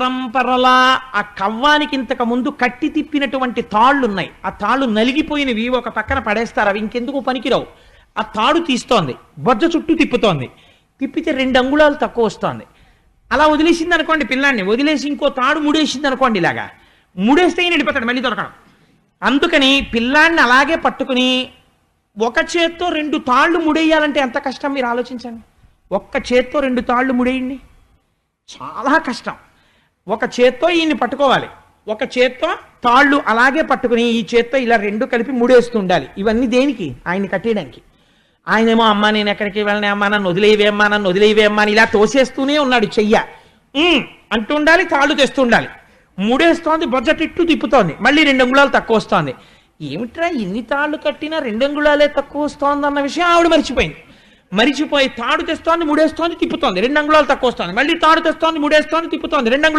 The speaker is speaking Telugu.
పరంపరలా ఆ కవ్వానికి ఇంతకు ముందు కట్టి తిప్పినటువంటి తాళ్ళు ఉన్నాయి ఆ తాళ్ళు నలిగిపోయినవి ఒక పక్కన పడేస్తారు అవి ఇంకెందుకు పనికిరావు. ఆ తాడు తీస్తోంది బొజ్జ చుట్టూ తిప్పుతోంది. తిప్పితే రెండు అంగుళాలు తక్కువ వస్తోంది. అలా వదిలేసింది అనుకోండి పిల్లాన్ని వదిలేసి ఇంకో తాడు ముడేసింది అనుకోండి ఇలాగా. ముడేస్తే ఈయన వెళ్ళిపోతాడు మళ్ళీ దొరకడం. అందుకని పిల్లాన్ని అలాగే పట్టుకుని ఒక చేత్తో రెండు తాళ్ళు ముడేయాలంటే ఎంత కష్టం మీరు ఆలోచించండి. ఒక్క చేత్తో రెండు తాళ్ళు ముడేయండి. చాలా కష్టం. ఒక చేత్తో ఈయన్ని పట్టుకోవాలి. ఒక చేత్తో తాళ్ళు అలాగే పట్టుకుని ఈ చేత్తో ఇలా రెండు కలిపి ముడేస్తూ ఉండాలి. ఇవన్నీ దేనికి? ఆయన్ని కట్టేయడానికి. ఆయనేమో అమ్మా నేను ఎక్కడికి వెళ్ళనే అమ్మా నన్ను వదిలేవే అమ్మా నన్ను వదిలేవే అమ్మా అని ఇలా తోసేస్తూనే ఉన్నాడు చెయ్య. అంటూ ఉండాలి తాళ్ళు తెస్తూ ఉండాలి. మూడేస్తోంది బొజ్జటిట్టు తిప్పుతోంది. మళ్ళీ రెండు అంగుళాలు తక్కువ వస్తోంది. ఏమిట్రా ఎన్ని తాళ్ళు కట్టినా రెండు అంగుళాలే తక్కువ వస్తోంది అన్న విషయం? ఆవిడ మర్చిపోయింది. మరిచిపోయి తాడు తెస్తోంది మూడేస్తోంది తిప్పుతోంది. రెండు అంగుళాలు తక్కువ వస్తోంది. మళ్ళీ తాడు తెస్తోంది మూడేస్తోంది తిప్పుతోంది. రెండు